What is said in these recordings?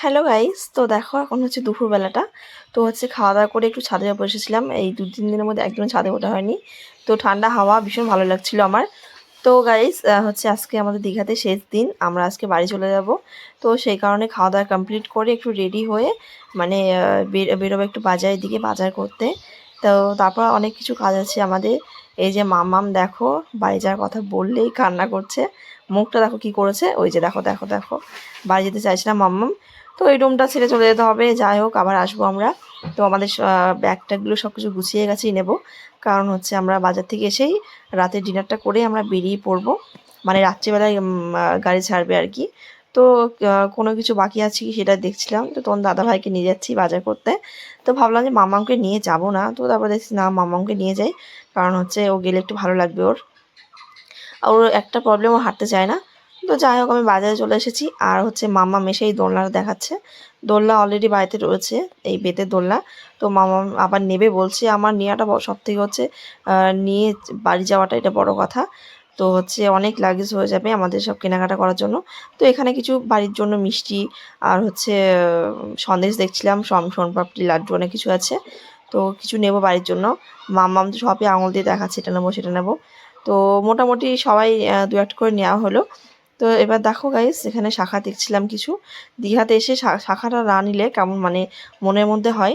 Hello guys তো দেখো, এখন হচ্ছে দুপুরবেলাটা। তো হচ্ছে খাওয়া দাওয়া করে একটু ছাদে বসেছিলাম। এই দু তিন দিনের মধ্যে একদম ছাদে ওঠা হয়নি। তো ঠান্ডা হাওয়া ভীষণ ভালো লাগছিল আমার। তো গাইজ হচ্ছে আজকে আমাদের দীঘাতে শেষ দিন, আমরা আজকে বাড়ি চলে যাব। তো সেই কারণে খাওয়া দাওয়া কমপ্লিট করে একটু রেডি হয়ে মানে বেরোবো একটু বাজারের দিকে বাজার করতে। তো তারপর অনেক কিছু কাজ আছে আমাদের। এই যে মামাম, দেখো, বাড়ি যাওয়ার কথা বললেই কান্না করছে। মুখটা দেখো কি করেছে? ওই যে দেখো দেখো দেখো। বাড়ি যেতে চাইছে না মাম্মাম তো এই রুমটা ছেড়ে চলে যেতে হবে। যাই হোক, আবার আসব আমরা। তো আমাদের ব্যাগ ট্যাগগুলো সব কিছু গুছিয়ে গেছেই নেব। কারণ হচ্ছে আমরা বাজার থেকে এসেই রাতের ডিনারটা করে আমরা বেরিয়ে পড়ব। মানে রাত্রিবেলায় গাড়ি ছাড়বে আর কি। তো কোনো কিছু বাকি আছে কি সেটা দেখছিলাম। তো তখন দাদা ভাইকে নিয়ে যাচ্ছি বাজার করতে। তো ভাবলাম যে মামাকে নিয়ে যাব না। তো তারপর দেখছি না, মামাকে নিয়ে যাই। কারণ হচ্ছে ও গেলে একটু ভালো লাগবে ওর। আর ওর একটা প্রবলেম ও হাঁটতে চায় না। তো যাই হোক, আমি বাজারে চলে এসেছি। আর হচ্ছে মামা মেশে এই দোলনা দেখাচ্ছে। দোলনা অলরেডি বাড়িতে রয়েছে, এই বেতের দোলনা। তো মামা আবার নেবে বলছে, আমার নেওয়াটা সব থেকে হচ্ছে নিয়ে বাড়ি যাওয়াটা এটা বড় কথা। তো হচ্ছে অনেক লাগেজ হয়ে যাবে আমাদের সব কেনাকাটা করার জন্য। তো এখানে কিছু বাড়ির জন্য মিষ্টি আর হচ্ছে সন্দেশ দেখছিলাম সোনপাপড়ি, লাড্ডু অনেক কিছু আছে। তো কিছু নেব বাড়ির জন্য। মাম্মাম তো সবই আঙুল দিয়ে দেখাচ্ছে, এটা নেব, সেটা নেব। তো মোটামুটি সবাই দু একটা করে নেওয়া হলো। তো এবার দেখো গাইস এখানে শাখা দেখছিলাম কিছু। দীঘাতে এসে শাখাটা না নিলে কেমন মানে মনের মধ্যে হয়।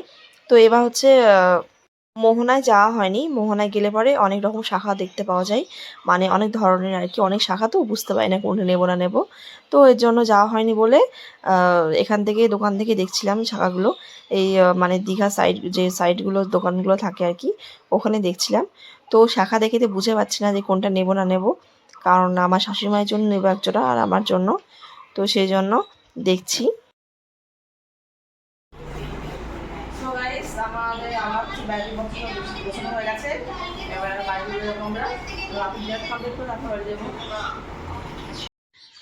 তো এবার হচ্ছে মোহনায় যাওয়া হয়নি। মোহনায় গেলে পরে অনেক রকম শাখা দেখতে পাওয়া যায়। মানে অনেক ধরনের আর কি, অনেক শাখা তো বুঝতে পারি না কোনটা নেব না নেব। তো এর জন্য যাওয়া হয়নি বলে এখান থেকে, দোকান থেকে দেখছিলাম শাখাগুলো। এই মানে দীঘা সাইড যে সাইডগুলো দোকানগুলো থাকে আর কি, ওখানে দেখছিলাম। তো শাখা দেখে তো বুঝে পাচ্ছি না যে কোনটা নেব না নেব। কারণ আমার শাশুড়ি মায়ের জন্য নেব একজোড়া আর আমার জন্য। তো সেই জন্য দেখছি। আমাদের আমার কিছু ব্যাগের মতো গোছানো হয়ে গেছে। এবার বাড়ি যাব আমরা। তো আপনি কমপ্লিট করে তারপর বাড়ি যাব।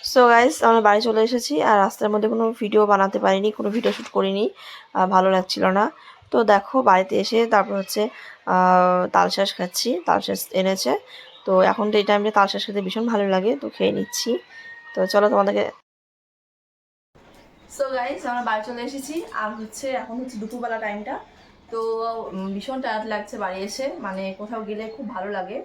সো গাইস আমরা বাড়ি চলে এসেছি আর রাস্তার মধ্যে কোনো ভিডিও বানাতে পারিনি কোনো ভিডিও শ্যুট করিনি। ভালো লাগছিল না। তো দেখো বাড়িতে এসে তারপর হচ্ছে আহ, তালশাঁস খাচ্ছি। তালশাঁস এনেছে। তো এখন তো এই টাইমে তালশাঁস খেতে ভীষণ ভালো লাগে, তো খেয়ে নিচ্ছি। তো চলো তোমাদেরকে সো গাইস আমরা বাড়ি চলে এসেছি, আর হচ্ছে এখন হচ্ছে দুপুরবেলা টাইমটা তো ভীষণ টায়ার্ড লাগছে বাড়ি এসে মানে কোথাও গেলে খুব ভালো লাগে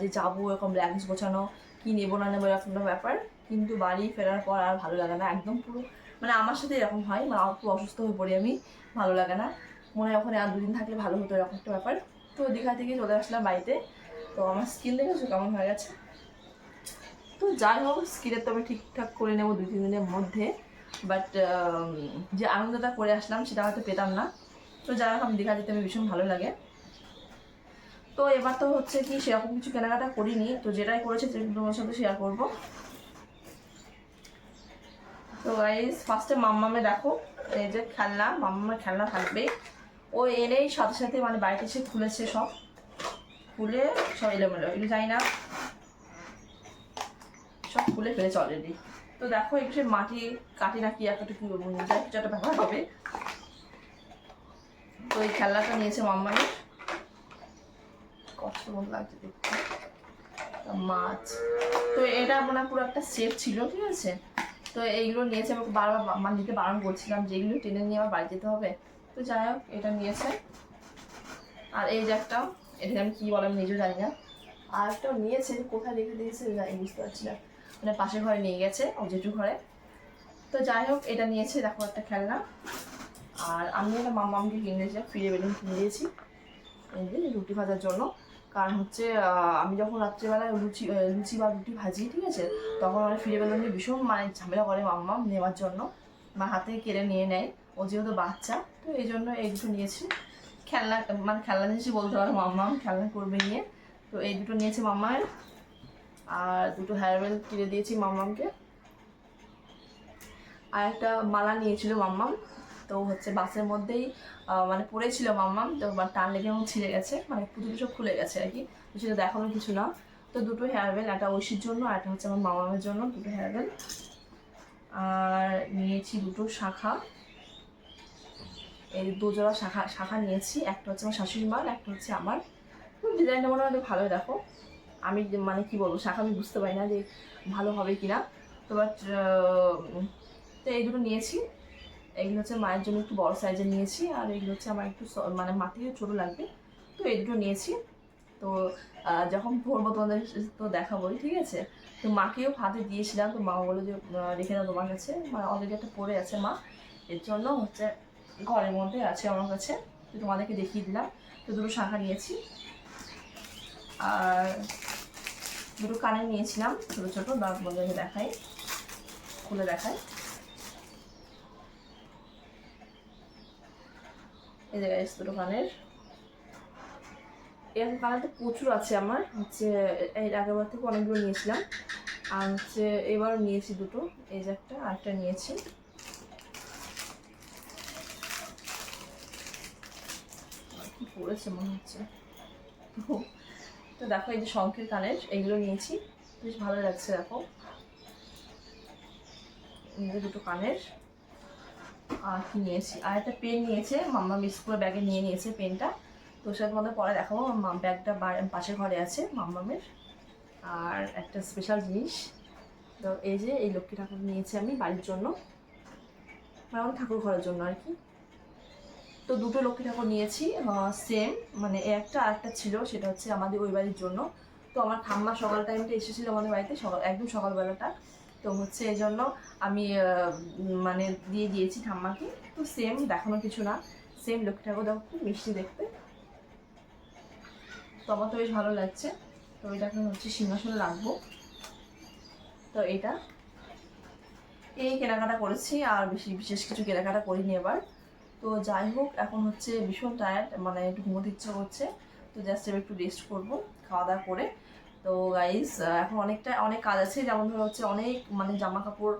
যে যাব এরকম ব্যাগেজ গোছানো, কী নেব না নেব এরকম একটা ব্যাপার। কিন্তু বাড়ি ফেরার পর আর ভালো লাগে না, একদম পুরো মানে আমার সাথে এরকম হয় মানে আমার পুরো অসুস্থ হয়ে পড়ি আমি, ভালো লাগে না। মনে হয় ওখানে আর দুদিন থাকলে ভালো হতো এরকম একটা ব্যাপার। তো দীঘা থেকে চলে আসলাম বাড়িতে তো আমার স্কিন দেখেছ কেমন হয়ে গেছে? তো যাই হোক স্কিনের তো আমি ঠিকঠাক করে নেব দুই, তিন দিনের মধ্যে। বাট যে আনন্দটা করে আসলাম সেটা হয়তো পেতাম না। তো যাই হোক, আমি দীঘা যেতে আমি ভীষণ ভালো লাগে। তো এবার তো হচ্ছে কি, সেরকম কিছু কেনাকাটা করিনি। তো যেটাই করেছে তোমার সাথে শেয়ার করব। তো গাইজ ফার্স্টে মাম্মামে দেখো, এই যে খেলনা, মাম্মামের খেলনা থাকবে। ও এনেই সাথে সাথে মানে বাড়িতে এসে খুলেছে সব। খুলে সব এলোমেলো এগুলো জানি না। সব খুলে ফেলেছে অলরেডি তো দেখো সে মাটি কাটি না কি একটা যাই কিছু একটা ব্যাপার হবে। তো এই খেলনাটা নিয়েছে মাম্মামের কষ্ট লাগছে দেখতে। মাছ। তো এটা আপনার পুরো একটা সেফ ছিল, ঠিক আছে? তো এইগুলো নিয়েছে আমাকে বারবার মা নিতে বারণ করছিলাম যে এগুলো টেনে নিয়ে আমার বাড়ি যেতে হবে। তো যাই হোক, এটা নিয়েছে। আর এই যে একটা এটা আমি কী বলে আমি নিজেও জানি না। আর একটাও নিয়েছে, কোথায় রেখে দিয়েছে জানি, বুঝতে পারছি না। মানে পাশের ঘরে নিয়ে গেছে ও জেঠু ঘরে। তো যাই হোক, এটা নিয়েছে, দেখো একটা খেলনা। আর আমি একটা মামামকে কিনে দিয়েছিলাম ফিরে বেলুন কিনে দিয়েছি। রুটি ভাজার জন্য। কারণ হচ্ছে আমি যখন রাত্রেবেলায় লুচি লুচি বা রুটি ভাজি, ঠিক আছে? তখন মানে ফিরে বেলুন ভীষণ মানে ঝামেলা করে মাম্মা নেওয়ার জন্য। বা হাতে কেড়ে নিয়ে নেয়। ও যেহেতু বাচ্চা, তো এই জন্য এই দুটো নিয়েছি। খেলনা মানে খেলনা জিনিসই বলতে পারো, মাম্মা খেলনা করবে নিয়ে। তো এই দুটো নিয়েছে মাম্মার, আর দুটো হেয়ারবেল কিনে দিয়েছি মাম্মামকে আর একটা মালা নিয়েছিল মাম্মাম, তো হচ্ছে বাসের মধ্যেই মানে পড়েছিল মাম্মাম, তো টান লেগে আমার ছিঁড়ে গেছে মানে পুজো সব খুলে গেছে আর কি। তো সেটা দেখানোর কিছু না। তো দুটো হেয়ারবেল একটা ঐশীর জন্য আর একটা হচ্ছে আমার মামামের জন্য, দুটো হেয়ারবেল আর নিয়েছি দুটো শাখা। এই দুজোড়া শাখা শাখা নিয়েছি। একটা হচ্ছে আমার শাশুড়ি মার, একটা হচ্ছে আমার। ডিজাইনটা মনে হয় ভালোই, দেখো। আমি মানে কি বলব, শাখা আমি বুঝতে পারি না যে ভালো হবে কি না তো বাট তো এই দুটো নিয়েছি। এগুলো হচ্ছে মায়ের জন্য একটু বড় সাইজের নিয়েছি, আর এগুলো হচ্ছে আমার একটু মানে মাটিও ছোটো লাগবে। তো এই দুটো নিয়েছি। তো যখন পরবো তোমাদের তো দেখাবোই, ঠিক আছে? তো মাকেও হাতে দিয়েছিলাম, তো মা বলে যে রেখে দাও তোমার কাছে। মানে অলরেডি একটা পড়ে আছে মা। এর জন্য হচ্ছে ঘরের মধ্যে আছে আমার কাছে, তো তোমাদেরকে দেখিয়ে দিলাম। তো দুটো শাখা নিয়েছি। আর দুটো কানে নিয়েছিলাম, ছোটো ছোটো, দাঁত বলে দেখাই খুলে দেখাই এই যে গাইস দুটো কানের। এরকম কানের তো প্রচুর আছে আমার, হচ্ছে এর আগেরবার থেকে অনেকগুলো নিয়েছিলাম। আর হচ্ছে এবার নিয়েছি দুটো, এই যে একটা, আরেকটা নিয়েছি কি পড়েছে মনে হচ্ছে। তো দেখো এই যে শঙ্খের কানের, এইগুলো নিয়েছি। বেশ ভালো লাগছে, দেখো। দুটো কানের। আর কি নিয়েছি? আর একটা পেন নিয়েছে। মাম্মা স্কুলের ব্যাগে নিয়ে নিয়েছে পেনটা। তো সেটা তোমাদের পরে দেখাবো। ব্যাগটা পাশের ঘরে আছে মাম্মামের। আর একটা স্পেশাল জিনিস। তো এই যে এই লক্ষ্মী ঠাকুর নিয়েছি আমি বাড়ির জন্য। মানে ঠাকুর ঘরের জন্য আর কি। তো দুটো লক্ষ্মী ঠাকুর নিয়েছি সেম মানে একটা আর একটা ছিল, সেটা হচ্ছে আমাদের ওই বাড়ির জন্য। তো আমার ঠাম্মা সকাল টাইমটা এসেছিল আমাদের বাড়িতে, সকাল, একদম সকালবেলাটা। তো হচ্ছে এই জন্য আমি মানে দিয়ে দিয়েছি ঠাম্মাকে। তো সেম দেখানো কিছু না। সেম লক্ষ্মী ঠাকুর দেখো, খুব মিষ্টি দেখতে। তো আমার তো বেশ ভালো লাগছে। তো এটাকে হচ্ছে সিংহাসনে রাখব। তো এটা। এই কেনাকাটা করেছি, আর বেশি, বিশেষ কিছু কেনাকাটা করিনি এবার। তো যাই হোক, এখন হচ্ছে ভীষণ টায়ার্ড মানে একটু ঘুমোতে ইচ্ছা করছে। তো জাস্ট এবার একটু রেস্ট করব, খাওয়া দাওয়া করে। তো গাইস এখন অনেকটা, অনেক কাজ আছে। যেমন ধরো হচ্ছে অনেক মানে জামা কাপড়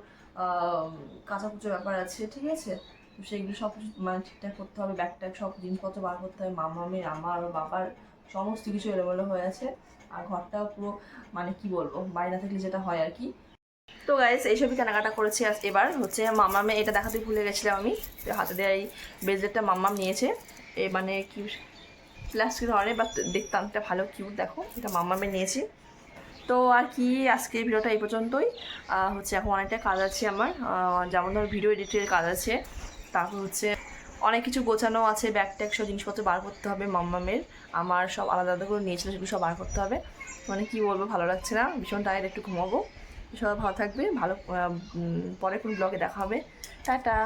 কাঁচা কুচোর ব্যাপার আছে, ঠিক আছে? তো সেগুলো সব কিছু মানে ঠিকঠাক করতে হবে। ব্যাগ ট্যাগ সব জিনিসপত্র বার করতে হবে। মামামের আমার বাবার সমস্ত কিছু এলোমেলো হয়ে আছে। আর ঘরটাও পুরো মানে কি বলব বাইরে থাকলে যেটা হয় আর কি। তো গাইস এইসবই কেনাকাটা করেছি আজ এবার। হচ্ছে মামামে, এটা দেখাতে ভুলে গেছিলাম আমি। হাতে দেওয়া এই ব্রেসলেটটা মাম্মাম নিয়েছে। এ মানে কি প্লাস্টিক ধরনের বাট দেখতে অনেকটা ভালো কিউট দেখো। এটা মাম্মামে নিয়েছি। তো আর কি, আজকে ভিডিওটা এই পর্যন্তই। হচ্ছে এখন অনেকটা কাজ আছে আমার। যেমন ধর ভিডিও এডিটের কাজ আছে। তারপর হচ্ছে অনেক কিছু গোছানো আছে ব্যাগ ট্যাগ সব জিনিসপত্র বার করতে হবে মাম্মামের আমার সব আলাদা আলাদা করে নিয়েছিল, সেগুলো সব বার করতে হবে। মানে কি বলব, ভালো লাগছে না। ভীষণ টায়ার্ড একটু ঘুমাবো। সবাই ভালো থাকবে ভালো পরে কোন ব্লগে দেখা হবে। টাটা।